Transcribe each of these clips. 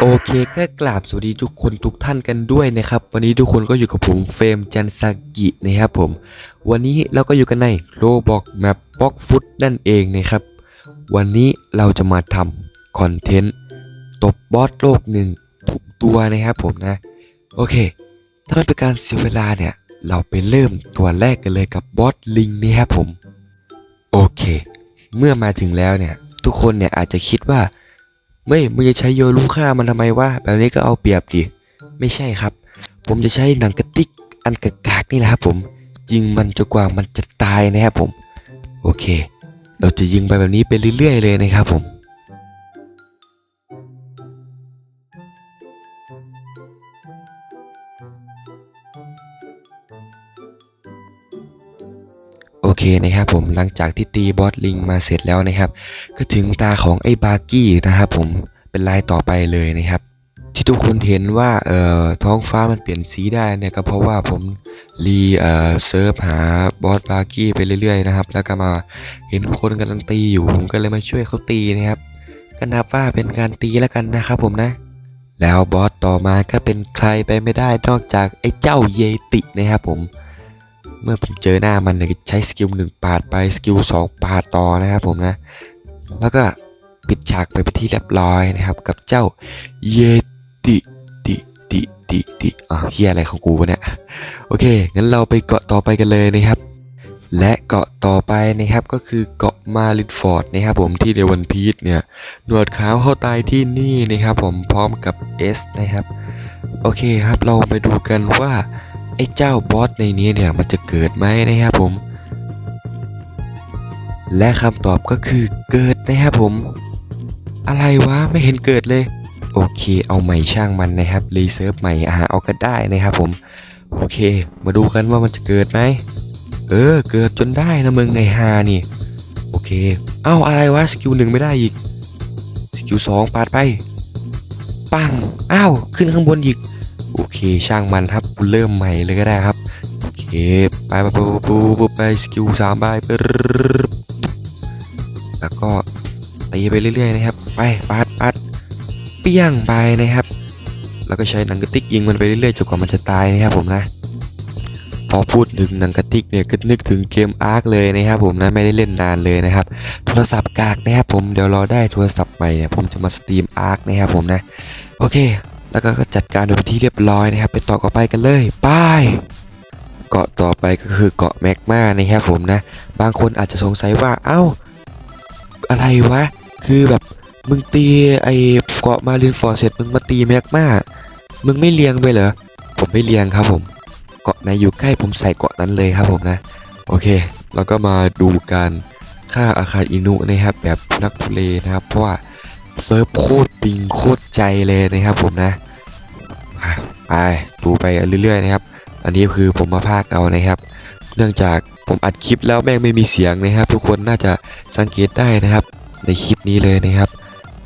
โอเคก็กราบสวัสดีทุกคนทุกท่านกันด้วยนะครับ วันนี้ทุกคนก็อยู่กับผมเฟรมจันซากินะครับผม วันนี้เราก็อยู่กันในโ o บอกแมปบ็อกฟุตนั่นเองนะครับ วันนี้เราจะมาทำคอนเทนต์ตบบอสโลกหนึ่งทุกตัวนะครับผมนะ โอเค ถ้าไม่เป็นการเสียเวลาเนี่ย เราไปเริ่มตัวแรกกันเลยกับบอสลิงนี่ครับผม โอเค เมื่อมาถึงแล้วเนี่ย ทุกคนเนี่ยอาจจะคิดว่า เม่มึงจะใช้โยรู้ค่ามันทำไมวะแบบนี้ก็เอาเปรียบดิไม่ใช่ครับ ผมจะใช้หนังกระติกอันกากากๆนี่แหละครับผมยิงมันจนกว่ามันจะตายนะครับผม โอเค เราจะยิงไปแบบนี้ไปเรื่อยๆเลยนะครับผม นะครับผมหลังจากที่ตีบอสลิงมาเสร็จแล้วนะครับ ก็ถึงตาของไอ้บาร์กี้นะครับผมเป็นลายต่อไปเลยนะครับ ที่ทุกคนเห็นว่าเอ่อท้องฟ้ามันเปลี่ยนสีได้เนี่ยก็เพราะว่าผมรีเอ่อเซิร์ฟหาบอสบาร์กี้ไปเรื่อยๆนะครับแล้วก็มาเห็นคนกำลังตีอยู่ผมก็เลยมาช่วยเขาตีนะครับก็นับว่าเป็นการตีแล้วกันนะครับผมนะแล้วบอสต่อมาก็เป็นใครไปไม่ได้นอกจากไอ้เจ้าเยตินะครับผม เมื่อผมเจอหน้ามันเนี่ยใช้สกิลหนึ่งปาดไปสกิลสองปาดต่อนะครับผมนะ แล้วก็ปิดฉากไปเป็นที่เรียบร้อยนะครับ กับเจ้าเยติติติติติอะเฮียอะไรของกูวะเนี่ยโอเคงั้นเราไปเกาะต่อไปกันเลยนะครับ และเกาะต่อไปนะครับก็คือเกาะมารินฟอร์ดนะครับผมที่ในวันพีชเนี่ยหนวดขาวเข้าตายที่นี่นะครับผมพร้อมกับเอสนะครับ โอเคครับเราไปดูกันว่า ไอ้เจ้าบอสในนี้เนี่ยมันจะเกิดไหมนะครับผม และคำตอบก็คือเกิดนะครับผม อะไรวะไม่เห็นเกิดเลย โอเค เอาใหม่ช่างมันนะครับรีเซิร์ฟใหม่หาเอาก็ได้นะครับผม โอเค มาดูกันว่ามันจะเกิดไหมเออ เกิดจนได้นะมึงไงฮานี่ โอเค เอ้าอะไรวะสกิลหนึ่งไม่ได้อีก สกิลสองปาดไป ปังอ้าว ขึ้นข้างบนอีก โอเคช่างมันครับกูเริ่มใหม่เลยก็ได้ครับโอเคไปไปไปไปไปไปสกิลสามไปปึ๊บแล้วก็ตีไปเรื่อยๆนะครับ ไปปัดปัดเปี้ยงไปนะครับ แล้วก็ใช้หนังกระติกยิงมันไปเรื่อยๆจนกว่ามันจะตายนะครับผมนะ พอพูดถึงหนังกระติกเนี่ยก็นึกถึงเกมอาร์คเลยนะครับผมนะไม่ได้เล่นนานเลยนะครับ โทรศัพท์กากนะครับผมเดี๋ยวรอได้โทรศัพท์ใหม่เนี่ยผมจะมาสตรีมอาร์คนะครับผมนะโอเค แล้วก็จัดการโดยเป็นที่เรียบร้อยนะครับ ไปต่อกันไปกันเลยไปเกาะต่อไปก็คือเกาะแมกมานะครับผมนะ บางคนอาจจะสงสัยว่าเอ้า อะไรวะ คือแบบมึงตีไอเกาะมารินฟอร์เสร็จมึงมาตีแมกมามึงไม่เลียงไปเหรอผมไม่เลียงครับผมเกาะไหนอยู่ใกล้ผมใส่เกาะนั้นเลยครับผมนะโอเคแล้วก็มาดูการฆ่าอาคาอินุนะครับแบบทุลักทุเลนะครับ เพราะว่าเซิร์ฟโคตรปิงโคตรใจเลยนะครับผมนะ ไปดูไปเรื่อยๆนะครับ อันนี้คือผมมาพากเอานะครับ เนื่องจากผมอัดคลิปแล้วแม่งไม่มีเสียงนะครับ ทุกคนน่าจะสังเกตได้นะครับ ในคลิปนี้เลยนะครับ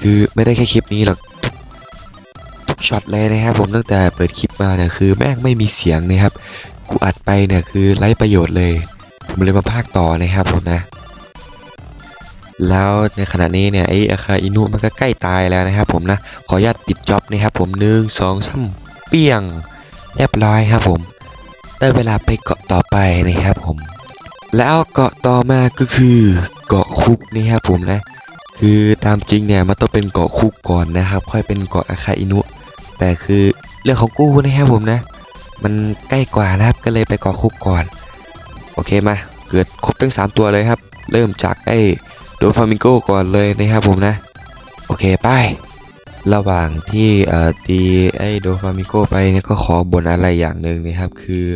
คือไม่ได้แค่คลิปนี้หรอกทุกช็อตเลยนะครับ ผมตั้งแต่เปิดคลิปมาเนี่ยคือแม่งไม่มีเสียงนะครับกูอัดไปเนี่ยคือไร้ประโยชน์เลย ผมเลยมาพากต่อนะครับผมนะ แล้วในขณะนี้เนี่ยไอ้อาคาอินุมันก็ใกล้ตายแล้วนะครับ ผมนะขออนุญาตปิดจ็อบนะครับผมหนึ่งสองสาม เปียงเรียบร้อยครับผม ได้เวลาไปเกาะต่อไปนะครับผม แล้วเกาะต่อมาก็คือเกาะคุกนะครับผมนะ คือตามจริงเนี่ยมันต้องเป็นเกาะคุกก่อนนะครับ ค่อยเป็นเกาะอาคาอินุ แต่คือเรื่องของกู้นะครับผมนะ มันใกล้กว่านะครับก็เลยไปเกาะคุกก่อน โอเคมาเกิดครบทั้ง 3 ตัวเลยครับ เริ่มจากไอ้โดฟามิงโกก่อนเลยนะครับผมนะ โอเคไป ระหว่างที่ตีไอ้โดฟามิโกไปเนี่ยก็ขอบ่นอะไรอย่างหนึ่งนะครับ คือ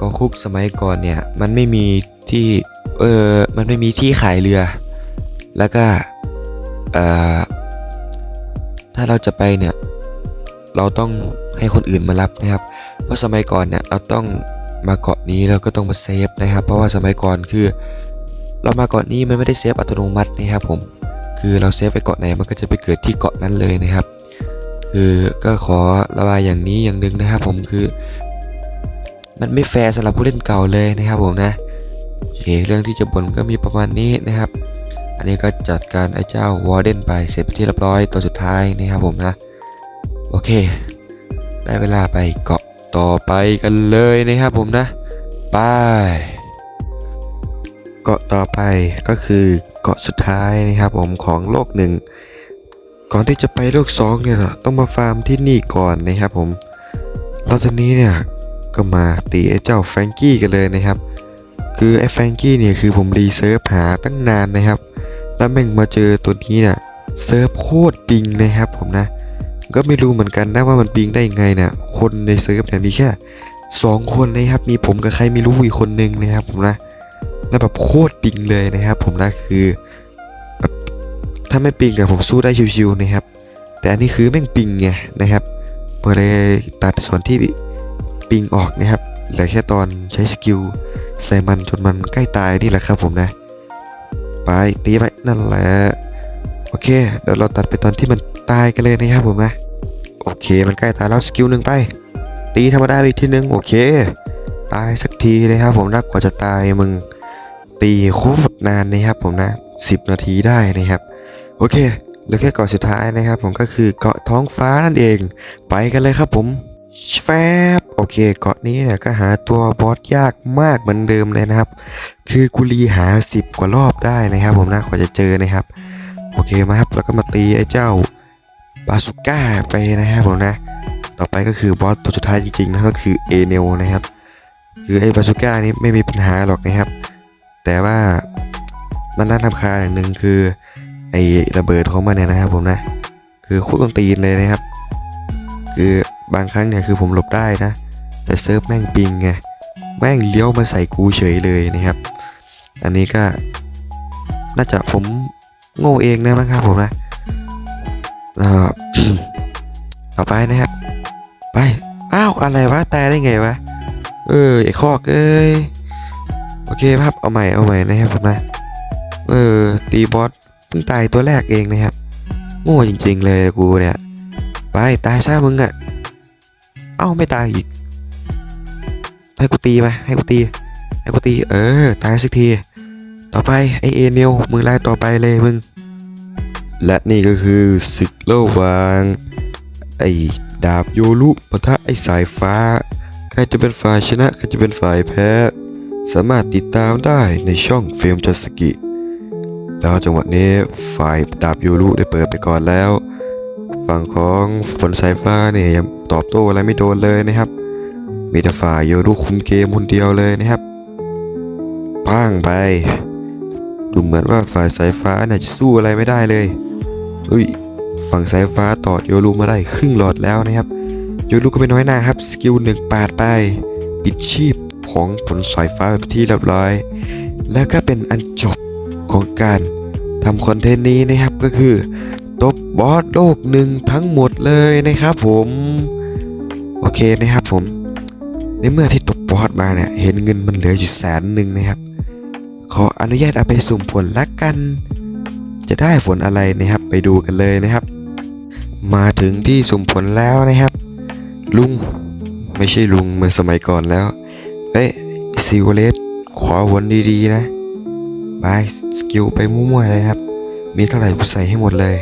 ก็คุกสมัยก่อนเนี่ยมันไม่มีที่เออมันไม่มีที่ขายเรือ แล้วก็เอ่อถ้าเราจะไปเนี่ยเราต้องให้คนอื่นมารับนะครับ เพราะสมัยก่อนเนี่ยเราต้องมาเกาะนี้แล้วก็ต้องมาเซฟนะครับ เพราะว่าสมัยก่อนคือ เรามาเกาะนี้มันไม่ได้เซฟอัตโนมัตินะครับผม คือเราเซฟไปเกาะไหนมันก็จะไปเกิดที่เกาะนั้นเลยนะครับ คือก็ขอระบายอย่างนี้อย่างหนึ่งนะครับ ผมคือ มันไม่แฟร์สำหรับผู้เล่นเก่าเลยนะครับผมนะโอเคเรื่องที่จะบ่นก็มีประมาณนี้นะครับ อันนี้ก็จัดการไอ้เจ้าวอร์เดนไปเสร็จไปนที่เรียบร้อยตัวสุดท้ายนะครับผมนะโอเค ได้เวลาไปเกาะต่อไปกันเลยนะครับผมนะไป เกาะต่อไปก็คือเกาะสุดท้ายนะครับผมของโลกหนึ่งก่อนที่จะไปโลกสองเนี่ยต้องมาฟาร์มที่นี่ก่อนนะครับผมแล้วทีนี้เนี่ยก็มาตีไอ้เจ้าแฟงกี้กันเลยนะครับ คือไอ้แฟงกี้เนี่ยคือผมรีเซิร์ฟหาตั้งนานนะครับ แล้วแม่งมาเจอตัวนี้เนี่ยเซิร์ฟโคตรปิงนะครับผมนะ ก็ไม่รู้เหมือนกันนะว่ามันปิงได้ยังไงเนี่ยคนในเซิร์ฟเนี่ยมีแค่สองคนนะครับ มีผมกับใครไม่รู้อีกคนนึงนะครับผมนะ แล้วแบบโคตรปิงเลยนะครับ ผมนะคือแบบถ้าไม่ปิงเนี่ยผมสู้ได้ชิวๆนะครับ แต่อันนี้คือแม่งปิงไงนะครับเมื่อเลยตัดส่วนที่ปิงออกนะครับเหลือแค่ตอนใช้สกิลใส่มันจนมันใกล้ตายนี่แหละครับผมนะ ไปตีไปนั่นแหละโอเคเดี๋ยวเราตัดไปตอนที่มันตายกันเลยนะครับผมนะโอเคมันใกล้ตายแล้วสกิลหนึ่งไป ตีธรรมดาอีกทีนึงโอเค ตายสักทีนะครับผมนะกว่าจะตายมึง ตีโคตรนานนะครับผมนะ 10 นาทีได้นะครับ โอเคเหลือแค่เกาะสุดท้ายนะครับ ผมก็คือเกาะท้องฟ้านั่นเอง ไปกันเลยครับผมแฟบโอเค เกาะนี้เนี่ยก็หาตัวบอสยากมากเหมือนเดิมเลยนะครับ คือกุลีหา 10 กว่ารอบได้นะครับ ผมนะกว่าจะเจอนะครับ โอเคมาครับแล้วก็มาตีไอ้เจ้าบาสุก้าไปนะครับผมนะ ต่อไปก็คือบอสตัวสุดท้ายจริงๆนะก็คือเอเนลนะครับ คือไอ้บาสุก้านี้ไม่มีปัญหาหรอกนะครับ แต่ว่ามันน่าทำคาอย่างหนึ่งคือ ไอ้ระเบิดของมันเนี่ยนะครับผมนะ คือโคตรกวนตีนเลยนะครับ คือบางครั้งเนี่ยคือผมหลบได้นะ แต่เซิร์ฟแม่งปิงไงแม่งเลี้ยวมาใส่กูเฉยเลยนะครับ อันนี้ก็น่าจะผมโง่เองนะมั้งครับผมนะต่อไปนะครับ ไป อ้าว อะไรวะ ตายได้ไงวะ เออไอ้คอกเอ้ย โอเคครับเอาใหม่เอาใหม่นะครับผมนะเออตีบอสเพิ่งตายตัวแรกเองนะครับโง่จริง ๆ เลยกูเนี่ย ไปตายซะมึงอะ่ะเอ้าไม่ตายอีก ให้กูตีมาให้กูตีให้กูตีเออตายสักที ต่อไปไอเอเนียวมึงไล่ต่อไปเลยมึง และนี่ก็คือศึกระหว่างไอดาบโยรุปะทะไอสายฟ้า ใครจะเป็นฝ่ายชนะใครจะเป็นฝ่ายแพ้ สามารถติดตามได้ในช่องเฟรมจัสกิ แล้วจังหวะนี้ฝ่ายดาบโยรุได้เปิดไปก่อนแล้ว ฝั่งของฝนสายฟ้าเนี่ยยังตอบโต้อะไรไม่โดนเลยนะครับ มีแต่ฝ่ายโยรุคุมเกมคนเดียวเลยนะครับพังไป ดูเหมือนว่าฝ่ายสายฟ้าเนี่ยจะสู้อะไรไม่ได้เลยเฮ้ยฝั่งสายฟ้าตอดโยรุมาได้ครึ่งหลอดแล้วนะครับโยรุก็ไม่น้อยหน้าครับ สกิลหนึ่งปาดไป ปิดชีพ ของผลสายฟ้าแบบที่เรียบร้อย แล้วก็เป็นอันจบของการทำคอนเทนต์นี้นะครับก็คือตบบอสโลกหนึ่งทั้งหมดเลยนะครับผม โอเคนะครับผม ในเมื่อที่ตบบอสมาเนี่ยเห็นเงินมันเหลืออยู่แสนหนึ่งนะครับ ขออนุญาตเอาไปสุ่มผลละกัน จะได้ผลอะไรนะครับไปดูกันเลยนะครับ มาถึงที่สุ่มผลแล้วนะครับ ลุงไม่ใช่ลุงเหมือนสมัยก่อนแล้ว เอ้ยซิวเลสขอผลดีๆนะบายสกิลไปมั่วๆเลยครับ มีเท่าไหร่กูใส่ให้หมดเลย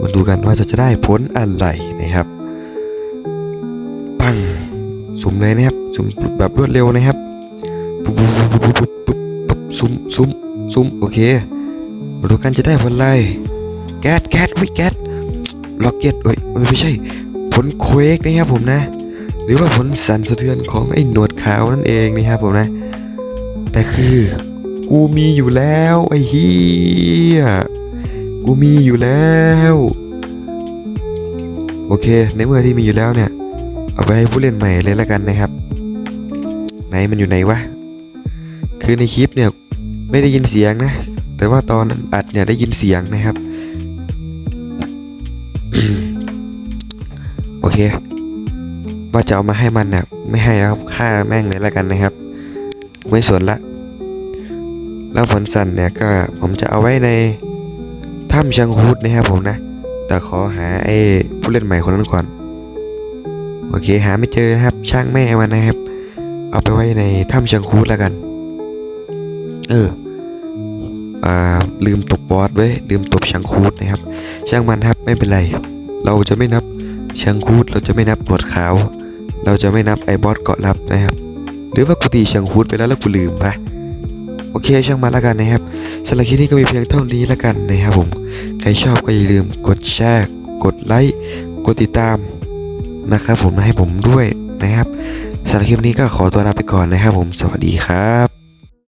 มาดูกันว่าจะจะได้ผลอะไรนะครับ ปังสุ่มเลยนะครับ สุ่มแบบรวดเร็วนะครับปุ๊บปุ๊บปุ๊บปุ๊บปุ๊บปุ๊บสุ่มสุ่มสุ่มโอเค มาดูกันจะได้ผลอะไร แก๊สแก๊สวิแก๊สล็อกเก็ตเอ้ยเอ้ยไม่ใช่ ผลเควกนะครับผมนะ หรือว่าผลสั่นสะเทือนของไอ้หนวดขาวนั่นเองนะครับผมนะ แต่คือกูมีอยู่แล้วไอ้เฮียกูมีอยู่แล้ว โอเค ในเมื่อที่มีอยู่แล้วเนี่ย เอาไปให้ผู้เล่นใหม่เลยละกันนะครับ ไหนมันอยู่ไหนวะ คือในคลิปเนี่ยไม่ได้ยินเสียงนะ แต่ว่าตอนอัดเนี่ยได้ยินเสียงนะครับ โอเค ว่าจะเอามาให้มันนี่ยไม่ให้แล้วครับฆ่าแม่งเลยละกันนะครับ ไม่สนละ แล้วผลสันเนี่ยก็ผมจะเอาไว้ในถ้ำชังฮูดนะครับผมนะ แต่ขอหาไอ้ผู้เล่นใหม่คนนั้นก่อน โอเคหาไม่เจอนะครับช่างแม่มันนะครับ เอาไปไว้ในถ้ำชังฮูดแล้วกัน เอออ่าลืมตบบอสไว้ลืมตบชังคูดนะครับ ช่างมันครับไม่เป็นไร เราจะไม่นับชังคูดเราจะไม่นับหนวดขาว เราจะไม่นับไอบอสเกาะลับนะครับ หรือว่ากูตีชังฮูดไปแล้วแล้วกูลืมปะโอเคช่างมาแล้วกันนะครับสำหรับคลิปนี้ก็มีเพียงเท่านี้แล้วกันนะครับผม ใครชอบก็อย่าลืมกดแชร์กดไลค์กดติดตามนะครับผมให้ผมด้วยนะครับสำหรับคลิปนี้ก็ขอตัวลาไปก่อนนะครับผมสวัสดีครับ